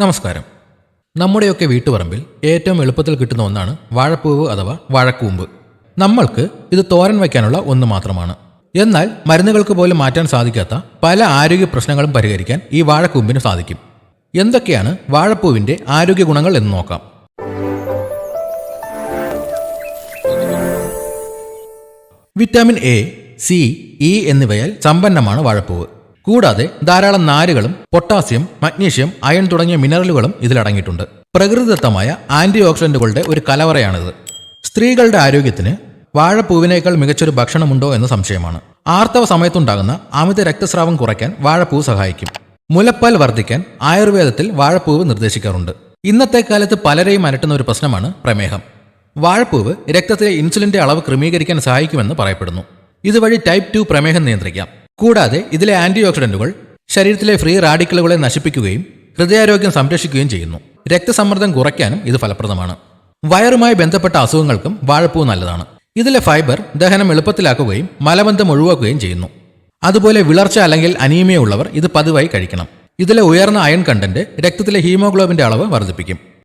നമസ്കാരം. നമ്മുടെയൊക്കെ വീട്ടുപറമ്പിൽ ഏറ്റവും എളുപ്പത്തിൽ കിട്ടുന്ന ഒന്നാണ് വാഴപ്പൂവ് അഥവാ വാഴക്കൂമ്പ്. നമ്മൾക്ക് ഇത് തോരൻ വയ്ക്കാനുള്ള ഒന്ന് മാത്രമാണ്. എന്നാൽ മരുന്നുകൾക്ക് പോലും മാറ്റാൻ സാധിക്കാത്ത പല ആരോഗ്യ പ്രശ്നങ്ങളും പരിഹരിക്കാൻ ഈ വാഴക്കൂമ്പിന് സാധിക്കും. എന്തൊക്കെയാണ് വാഴപ്പൂവിന്റെ ആരോഗ്യ ഗുണങ്ങൾ എന്ന് നോക്കാം. വിറ്റാമിൻ എ സി ഇ എന്നിവയാൽ സമ്പന്നമാണ് വാഴപ്പൂവ്. കൂടാതെ ധാരാളം നാരുകളും പൊട്ടാസ്യം മഗ്നീഷ്യം അയൺ തുടങ്ങിയ മിനറലുകളും ഇതിലടങ്ങിയിട്ടുണ്ട്. പ്രകൃതിദത്തമായ ആന്റി ഓക്സിഡന്റുകളുടെ ഒരു കലവറയാണിത്. സ്ത്രീകളുടെ ആരോഗ്യത്തിന് വാഴപ്പൂവിനേക്കാൾ മികച്ചൊരു ഭക്ഷണമുണ്ടോ എന്ന സംശയമാണ്. ആർത്തവ സമയത്തുണ്ടാകുന്ന അമിത രക്തസ്രാവം കുറയ്ക്കാൻ വാഴപ്പൂവ് സഹായിക്കും. മുലപ്പാൽ വർദ്ധിക്കാൻ ആയുർവേദത്തിൽ വാഴപ്പൂവ് നിർദ്ദേശിക്കാറുണ്ട്. ഇന്നത്തെ കാലത്ത് പലരെയും അലട്ടുന്ന ഒരു പ്രശ്നമാണ് പ്രമേഹം. വാഴപ്പൂവ് രക്തത്തിലെ ഇൻസുലിന്റെ അളവ് ക്രമീകരിക്കാൻ സഹായിക്കുമെന്ന് പറയപ്പെടുന്നു. ഇതുവഴി ടൈപ്പ് ടു പ്രമേഹം നിയന്ത്രിക്കാം. കൂടാതെ ഇതിലെ ആന്റി ഓക്സിഡന്റുകൾ ശരീരത്തിലെ ഫ്രീ റാഡിക്കലുകളെ നശിപ്പിക്കുകയും ഹൃദയാരോഗ്യം സംരക്ഷിക്കുകയും ചെയ്യുന്നു. രക്തസമ്മർദ്ദം കുറയ്ക്കാനും ഇത് ഫലപ്രദമാണ്. വയറുമായി ബന്ധപ്പെട്ട അസുഖങ്ങൾക്കും വാഴപ്പൂ നല്ലതാണ്. ഇതിലെ ഫൈബർ ദഹനം എളുപ്പത്തിലാക്കുകയും മലബന്ധം ഒഴിവാക്കുകയും ചെയ്യുന്നു. അതുപോലെ വിളർച്ച അല്ലെങ്കിൽ അനീമിയ ഉള്ളവർ ഇത് പതിവായി കഴിക്കണം. ഇതിലെ ഉയർന്ന അയൺ കണ്ടന്റ് രക്തത്തിലെ ഹീമോഗ്ലോബിന്റെ അളവ് വർദ്ധിപ്പിക്കും.